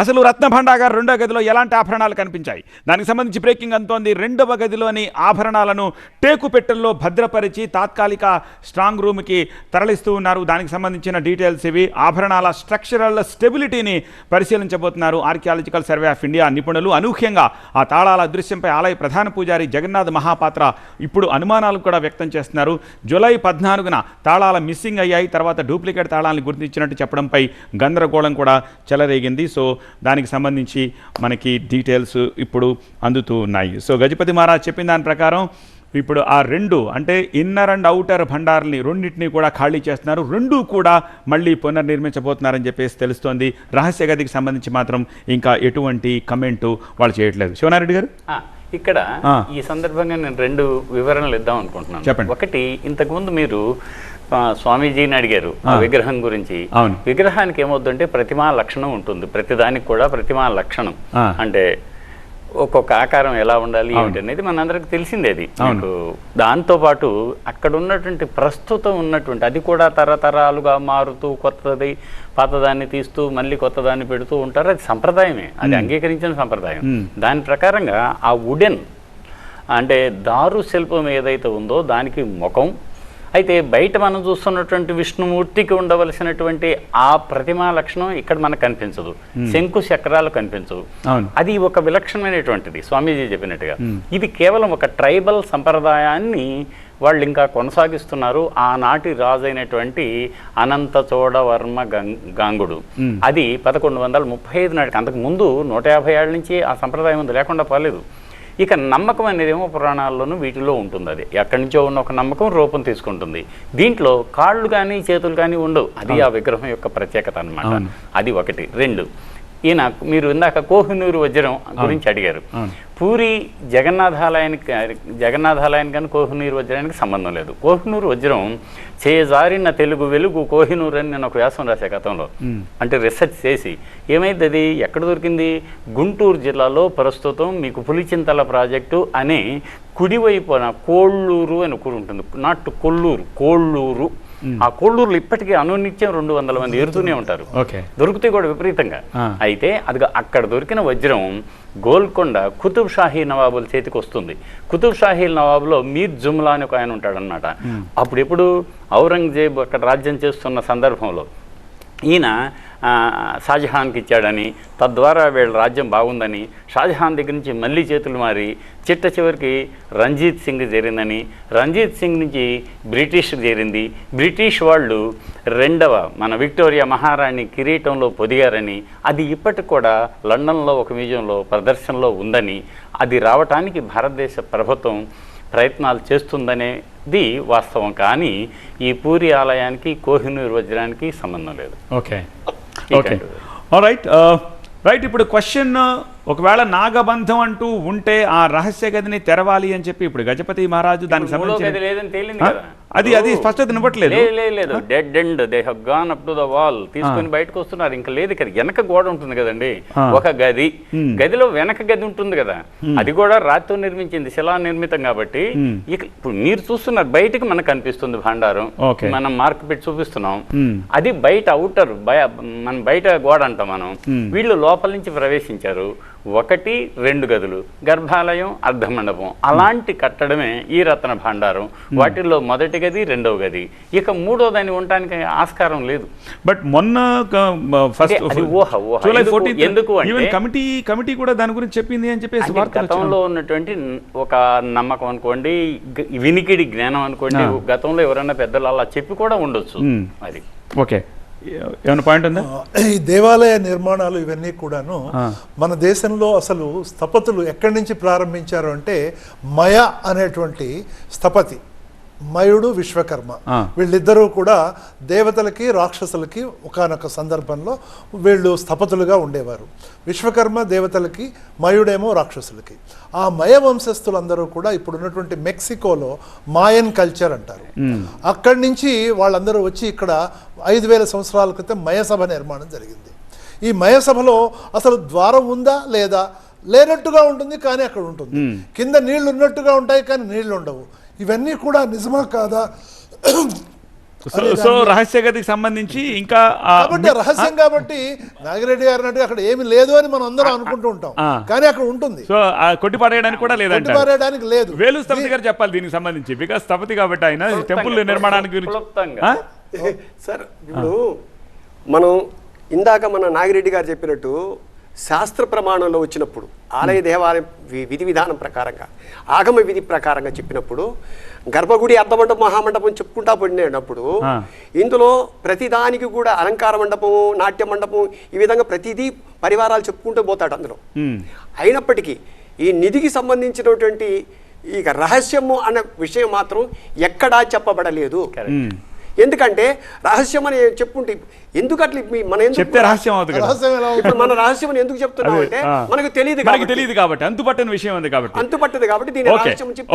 అసలు రత్న భండాగార్ రెండో గదిలో ఎలాంటి ఆభరణాలు కనిపించాయి? దానికి సంబంధించి బ్రేకింగ్ అంతోంది రెండవ గదిలోని ఆభరణాలను టేకు పెట్టెల్లో భద్రపరిచి తాత్కాలిక స్ట్రాంగ్ రూమ్కి తరలిస్తూ ఉన్నారు. దానికి సంబంధించిన డీటెయిల్స్ ఇవి. ఆభరణాల స్ట్రక్చరల్ స్టెబిలిటీని పరిశీలించబోతున్నారు ఆర్కియాలజికల్ సర్వే ఆఫ్ ఇండియా నిపుణులు. అనూహ్యంగా ఆ తాళాల అదృశ్యంపై ఆలయ ప్రధాన పూజారి జగన్నాథ్ మహాపాత్ర ఇప్పుడు అనుమానాలు కూడా వ్యక్తం చేస్తున్నారు. జూలై పద్నాలుగున తాళాల మిస్సింగ్ అయ్యాయి. తర్వాత డూప్లికేట్ తాళాలను గుర్తించినట్టు చెప్పడంపై గందరగోళం కూడా చెలరేగింది. సో దానికి సంబంధించి మనకి డీటెయిల్స్ ఇప్పుడు అందుతూ ఉన్నాయి. సో గజపతి మహారాజ్ చెప్పిన దాని ప్రకారం ఇప్పుడు ఆ రెండు అంటే ఇన్నర్ అండ్ అవుటర్ భండార్ని రెండింటినీ కూడా ఖాళీ చేస్తున్నారు. రెండు కూడా మళ్ళీ పునర్నిర్మించబోతున్నారని చెప్పేసి తెలుస్తోంది. రహస్య గదికి సంబంధించి మాత్రం ఇంకా ఎటువంటి కమెంటు వాళ్ళు చేయట్లేదు. శివనారెడ్డి గారు? ఇక్కడ. ఈ సందర్భంగా నేను రెండు వివరణలు ఇద్దాం అనుకుంటున్నాను. చెప్పండి. ఒకటి ఇంతకుముందు మీరు స్వామీజీని అడిగారు ఆ. విగ్రహం గురించి. విగ్రహానికి ఏమవుతుందంటే ప్రతిమా లక్షణం ఉంటుంది ప్రతిదానికి కూడా ప్రతిమా లక్షణం. అంటే ఒక్కొక్క ఆకారం ఎలా ఉండాలి. ఏమిటి అనేది మనందరికి తెలిసిందే అది అవును. మీకు దాంతో పాటు అక్కడ ఉన్నటువంటి ప్రస్తుతం ఉన్నటువంటి అది కూడా తరతరాలుగా మారుతూ కొత్తది పాతదాన్ని తీస్తూ మళ్ళీ కొత్తదాన్ని పెడుతూ ఉంటారు అది సంప్రదాయమే అది అంగీకరించిన సంప్రదాయం. దాని ప్రకారంగా ఆ వుడెన్ అంటే దారు శిల్పం ఏదైతే ఉందో దానికి ముఖం అయితే బయట మనం చూస్తున్నటువంటి విష్ణుమూర్తికి ఉండవలసినటువంటి ఆ ప్రతిమా లక్షణం ఇక్కడ మనకు కనిపించదు. శంకు చక్రాలు కనిపించవు. అది ఒక విలక్షణమైనటువంటిది స్వామీజీ చెప్పినట్టుగా. ఇది కేవలం ఒక ట్రైబల్ సంప్రదాయాన్ని వాళ్ళు ఇంకా కొనసాగిస్తున్నారు. ఆనాటి రాజైనటువంటి అనంత చోడవర్మ గాంగుడు. అది పదకొండు వందల ముప్పై ఐదు నాటికి అంతకు ముందు నూట యాభై ఏళ్ళ నుంచి ఆ సంప్రదాయం ఉంది లేకుండా పోలేదు. ఇక నమ్మకం అనేది ఏమో పురాణాల్లోనూ వీటిలో ఉంటుంది అది. ఎక్కడి నుంచో ఉన్న ఒక నమ్మకం రూపం తీసుకుంటుంది. దీంట్లో కాళ్ళు కానీ చేతులు కానీ ఉండవు. అది ఆ విగ్రహం యొక్క ప్రత్యేకత అన్నమాట. అవును. అది ఒకటి. రెండు ఈయన మీరు ఇందాక కోహినూరు వజ్రం గురించి అడిగారు. పూరి జగన్నాథాలయానికి జగన్నాథాలయానికి కానీ కోహినూరు వజ్రానికి సంబంధం లేదు. కోహినూరు వజ్రం చేజారిన తెలుగు వెలుగు కోహినూరు అని నేను ఒక వ్యాసం రాసే గతంలో. అంటే రీసెర్చ్ చేసి ఏమైంది అది ఎక్కడ దొరికింది? గుంటూరు జిల్లాలో ప్రస్తుతం మీకు పులిచింతల ప్రాజెక్టు అనే కుడివైపున కోళ్ళూరు అని ఊరు ఉంటుంది. నాట్ కొల్లూరు కోళ్ళూరు. ఆ కోళ్ళూరులో ఇప్పటికీ అనునిత్యం రెండు వందల మంది ఎరుతూనే ఉంటారు. దొరుకుతాయి కూడా విపరీతంగా. అయితే అది అక్కడ దొరికిన వజ్రం గోల్కొండ కుతుబ్ షాహీ నవాబుల చేతికి వస్తుంది. కుతుబ్ షాహీ నవాబులో మీర్ జుమ్లా అని ఒక ఆయన ఉంటాడనమాట అప్పుడు ఎప్పుడు ఔరంగజేబ్ అక్కడ రాజ్యం చేస్తున్న సందర్భంలో ఈయన షాజహాన్కి ఇచ్చాడని తద్వారా వీళ్ళ రాజ్యం బాగుందని షాజహాన్ దగ్గర నుంచి మళ్ళీ చేతులు మారి చిట్ట చివరికి రంజీత్ సింగ్ చేరిందని రంజీత్ సింగ్ నుంచి బ్రిటిష్ చేరింది. బ్రిటిష్ వాళ్ళు రెండవ మన విక్టోరియా మహారాణి కిరీటంలో పొదిగారని అది ఇప్పటికి కూడా లండన్లో ఒక మ్యూజియంలో ప్రదర్శనలో ఉందని అది రావటానికి భారతదేశ ప్రభుత్వం ప్రయత్నాలు చేస్తుందనేది వాస్తవం. కానీ ఈ పూరి ఆలయానికి కోహినూర్ వజ్రానికి సంబంధం లేదు. ఓకే. ఓకే రైట్ రైట్ ఇప్పుడు క్వశ్చన్ ఒకవేళ నాగబంధం అంటూ ఉంటే ఆ రహస్య గదిని తెరవాలి అని చెప్పి ఇప్పుడు గజపతి మహారాజు దానికి సంబంధించి లేదని తేలింది? కదా. అది అది స్పష్టత ఇవ్వట్లేదు లేదు dead end they have gone up to the wall తీసుకొని బయటకు వస్తున్నారు ఇంకా లేదు ఇక్కడ. వెనక గోడ ఉంటుంది కదండి. ఒక గది. గదిలో వెనక గది ఉంటుంది కదా. అది కూడా రాతితో నిర్మించింది. శిలా నిర్మితం కాబట్టి. ఇక ఇప్పుడు మీరు చూస్తున్నారు. బయటకు మనకు కనిపిస్తుంది భాండారం. మనం మార్క్ పెట్టి చూపిస్తున్నాం. అది బయట అవుటర్ బయ మన బయట గోడ అంటాం మనం. వీళ్ళు లోపల నుంచి ప్రవేశించారు. ఒకటి రెండు గదులు గర్భాలయం అర్ధమండపం. అలాంటి కట్టడమే ఈ రత్న భాండారం. వాటిల్లో మొదటి గది రెండవ గది. ఇక మూడో దాన్ని ఉండటానికి ఆస్కారం లేదు. బట్ మొన్న ఫస్ట్ ఊహ, ఊహ. ఎందుకు- అంటే- కమిటీ కమిటీ కూడా దాని గురించి చెప్పింది అని చెప్పేసి గతంలో. ఉన్నటువంటి ఒక నమ్మకం అనుకోండి వినికిడి జ్ఞానం అనుకోండి. గతంలో ఎవరైనా పెద్దలు అలా చెప్పి కూడా ఉండొచ్చు. అది. ఓకే. ఏమైనా పాయింట్ ఉందా ఈ దేవాలయ నిర్మాణాలు ఇవన్నీ కూడాను. మన దేశంలో అసలు స్థపతులు ఎక్కడి నుంచి ప్రారంభించారు అంటే మయ అనేటువంటి స్థపతి మయుడు విశ్వకర్మ. వీళ్ళిద్దరూ కూడా దేవతలకి రాక్షసులకి ఒకానొక సందర్భంలో వీళ్ళు స్థపతులుగా ఉండేవారు. విశ్వకర్మ దేవతలకి మయుడేమో రాక్షసులకి. ఆ మయ వంశస్థులందరూ కూడా ఇప్పుడు ఉన్నటువంటి మెక్సికోలో మాయన్ కల్చర్ అంటారు. అక్కడి నుంచి వాళ్ళందరూ వచ్చి ఇక్కడ ఐదు వేల సంవత్సరాల క్రితం మయసభ నిర్మాణం జరిగింది. ఈ మయసభలో అసలు ద్వారం ఉందా లేదా? లేనట్టుగా ఉంటుంది కానీ అక్కడ ఉంటుంది. కింద నీళ్ళు ఉన్నట్టుగా ఉంటాయి కానీ నీళ్ళు ఉండవు ఇవన్నీ కూడా నిజమా కాదా? సో సో రహస్య గదికి సంబంధించి ఇంకా ఆ, కాబట్టి రహస్యం కాబట్టి నాగిరెడ్డి గారు అంటే అక్కడ ఏమి లేదు అని మనం అందరం అనుకుంటూ ఉంటాం. కానీ అక్కడ ఉంటుంది. సో ఆ కొట్టి పడేయడానికి కూడా లేదంటారు. కొట్టిపారేయడానికి లేదు. వేలు స్థపతి గారు చెప్పాలి దీనికి సంబంధించి. బికాస్ స్థపతి కాబట్టి ఆయన టెంపుల్ నిర్మాణానికి గురించి? సార్ ఇప్పుడు మనం ఇందాక మన నాగిరెడ్డి గారు చెప్పినట్టు శాస్త్ర ప్రమాణంలో వచ్చినప్పుడు ఆలయ దేవాలయం విధి విధానం ప్రకారంగా ఆగమ విధి ప్రకారంగా చెప్పినప్పుడు గర్భగుడి అర్ధమండపం మహామండపం చెప్పుకుంటా పడినప్పుడు. ఇందులో ప్రతిదానికి కూడా అలంకార మండపం నాట్య మండపం ఈ విధంగా ప్రతిదీ పరివారాలు చెప్పుకుంటూ పోతాడు అందులో. అయినప్పటికీ ఈ నిధికి సంబంధించినటువంటి ఈ రహస్యము అన్న విషయం మాత్రం ఎక్కడా చెప్పబడలేదు. ఎందుకంటే రహస్యం అని చెప్పుంటే ఎందుకు అట్లా మన చెప్తే రహస్యం అవుతుంది? ఇప్పుడు మన రహస్యం అని ఎందుకు చెప్తున్నాం అంటే. మనకు తెలియదు మనకి కాబట్టి. తెలియదు కాబట్టి అంతుపట్టని విషయం ఉంది కాబట్టి. అంతుపట్టదు కాబట్టి దీని రహస్యం చెప్పి